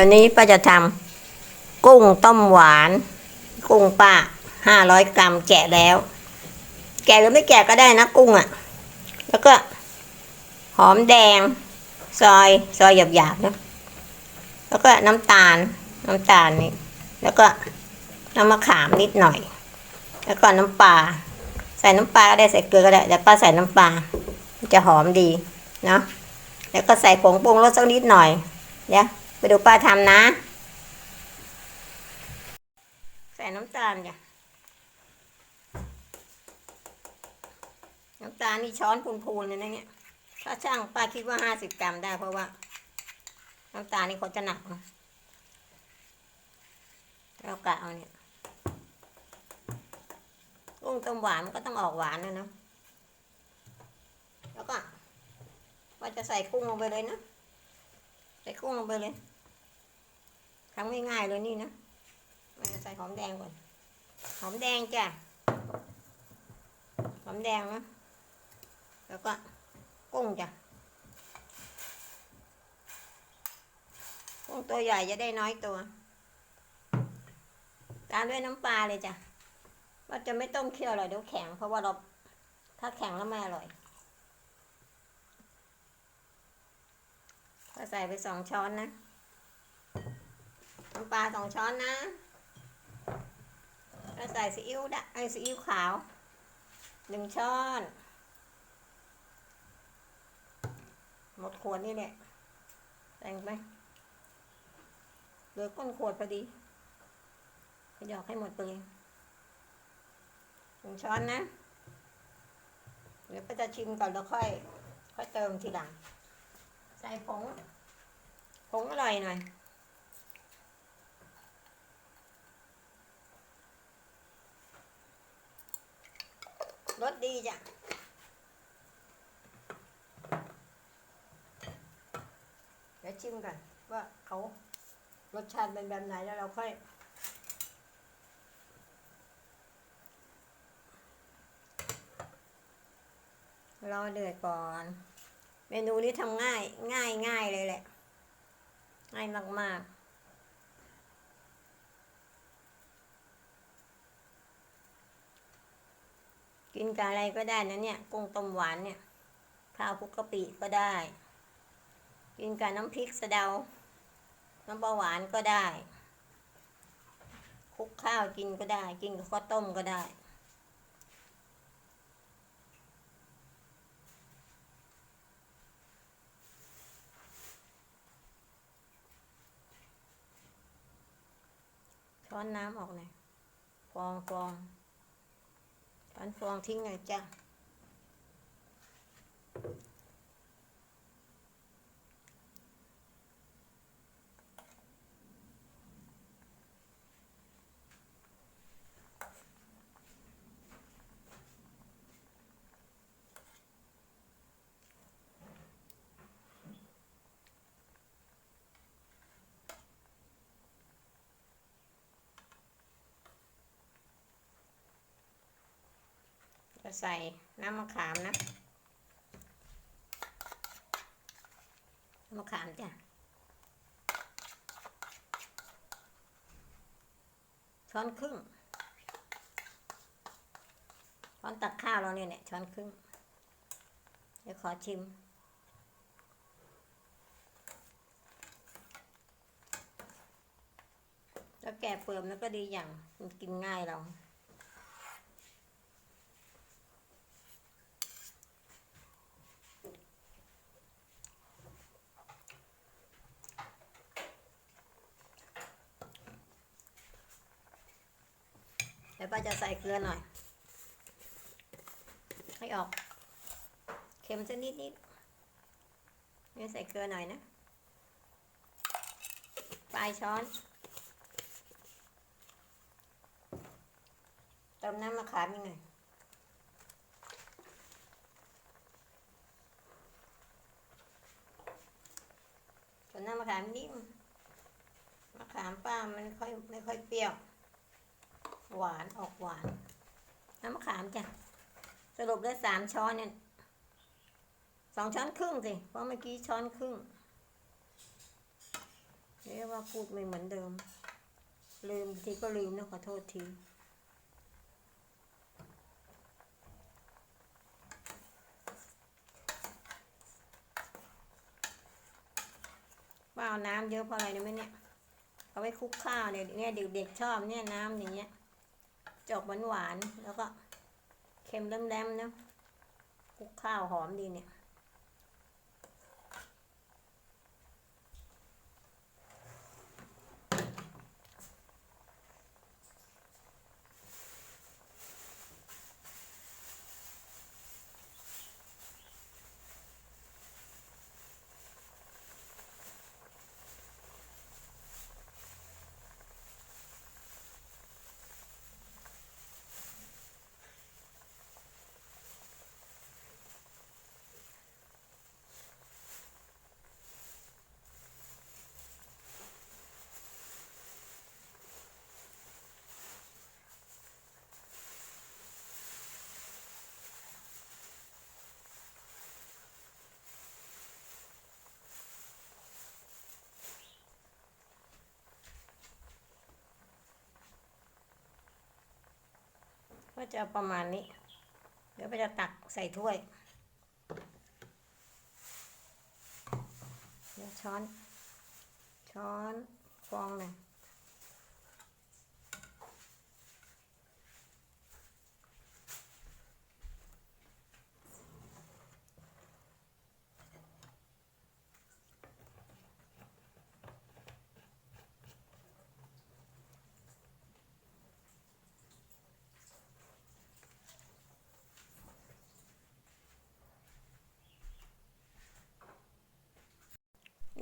วันนี้ป้าจะทำกุ้งต้มหวาน กุ้งป้าห้าร้อยกรัมแกะแล้ว แกะหรือไม่แกะก็ได้นะกุ้งอะ่ะ แล้วก็ หอมแดง ซอยซอยหยาบๆนะแล้วก็น้ำตาล น้ำตาลนี่แล้วก็น้ำมะขามนิดหน่อย แล้วก็น้ำปลาใส่น้ำปลาก็ได้ใส่เกลือก็ได้แต่ป้าใส่น้ำปลาจะหอมดีเนาะแล้วก็ใส่ผงปรุงรสสักนิดหน่อยเดี๋ย ไปดูป้าทำนะ ใส่น้ำตาลจ้ะน้ำตาลนี่ช้อนพูนๆเลยนะเนี่ย ถ้าช่างป้าคิดว่าห้าสิบกรัมได้เพราะว่า น้ำตาลนี่เขาจะหนักนะแล้วกะเอาเนี่ยกุ้งต้มหวานมันก็ต้องออกหวานนะเนาะแล้วก็ว่าจะใส่กุ้งลงไปเลยนะ ส่กุ้งลงไปเลยทำง่ายๆเลยนี่นะมันจะใส่หอมแดงก่อน หอมแดงจ้ะ หอมแดงนะ แล้วก็กุ้งจ้ะ กุ้งตัวใหญ่จะได้น้อยตัว ตามด้วยน้ำปลาเลยจ้ะว่าจะไม่ต้มเคี่ยวหรอกเดี๋ยวแข็งเพราะว่าเราถ้าแข็งแล้วไม่อร่อย ก็ใส่ไปสองช้อนนะน้ำปลาสองช้อนนะแล้วใส่ซีอิ๊วดะไอซีอิ๊วขาวหนึ่งช้อน หมดขวดนี่แหละแต่งไปเหลือก้นขวดพอดีไปหยอกให้หมดไปเลยหนึ่งช้อนนะ เดี๋ยวไปจะชิมก่อนแล้วค่อย ค่อยเติมทีหลัง ใส่ผง ผงอร่อยหน่อยรสดีจ้ะเดี๋ยวชิมก่อนว่าเขารสชาติเป็นแบบไหนแล้วเราค่อย รอเดือดก่อน เมนูนี้ทำง่ายง่ายง่ายเลยแหละ ง่ายมากๆกินกับอะไรก็ได้นะเนี่ยกุ้งต้มหวานเนี่ยข้าวคุกกะปิก็ได้ กินกับน้ำพริกสะเดา น้ำปลาหวานก็ได้คลุกข้าวกินก็ได้ กินกับข้าวต้มก็ได้ ช้อนน้ำออกหน่อยฟองฟองช้อนฟองทิ้งหน่อยจ้ะ จะใส่น้ำมะขามนะน้ำมะขามจ้ะช้อนครึ่งช้อนตักข้าวเราเนี่ยเนี่ยช้อนครึ่งเดี๋ยวขอชิมแล้วแกะเปลือกมันก็ดีอย่างมันกินง่ายเรา ยวป้าจะใส่เกลือหน่อย ให้ออก เค็มสักนิดนิดนี่ใส่เกลือหน่อยนะปลายช้อน เติมน้ำมะขามอีกหน่อยเติมน้ำมะขามนิดมะขามป้ามันค่อยไม่ค่อยเปรี้ยว หวานออกหวาน น้ำมะขามจ้ะ สรุปได้สามช้อนเนี่ยสองช้อนครึ่งสิ เพราะเมื่อกี้ช้อนครึ่งเรียกว่าพูดไม่เหมือนเดิม ลืมทีก็ลืมนะขอโทษทีว่าเอาน้ำเยอะเพราะอะไรรู้ไหมเนี่ย เอาไว้คลุกข้าวเนี่ยเนี่ยเด็กๆชอบเนี่ยน้ำอย่างเงี้ย จอกหวานๆแล้วก็เค็มแล้มๆนะคลุกข้าวหอมดีเนี่ย ก็จะประมาณนี้ เดี๋ยวไปจะตักใส่ถ้วยเดี๋ยวช้อน ช้อนฟองหน่ง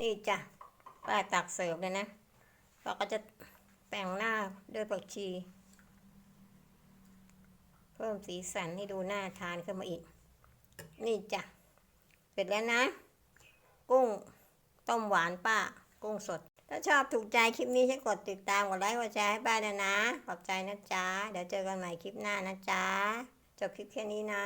นี่จ้ะป้าตักเสิร์ฟเลยนะป้าก็จะแต่งหน้าด้วยผักชี เพิ่มสีสันให้ดูน่าทานขึ้นมาอีก นี่จ้ะเสร็จแล้วนะ กุ้งต้มหวานป้า กุ้งสด ถ้าชอบถูกใจคลิปนี้ช่วยกดติดตามกดไลค์กดแชร์ให้ป้าด้วยนะ ขอบใจนะจ๊ะ เดี๋ยวเจอกันใหม่คลิปหน้านะจ๊ะ จบคลิปแค่นี้นะ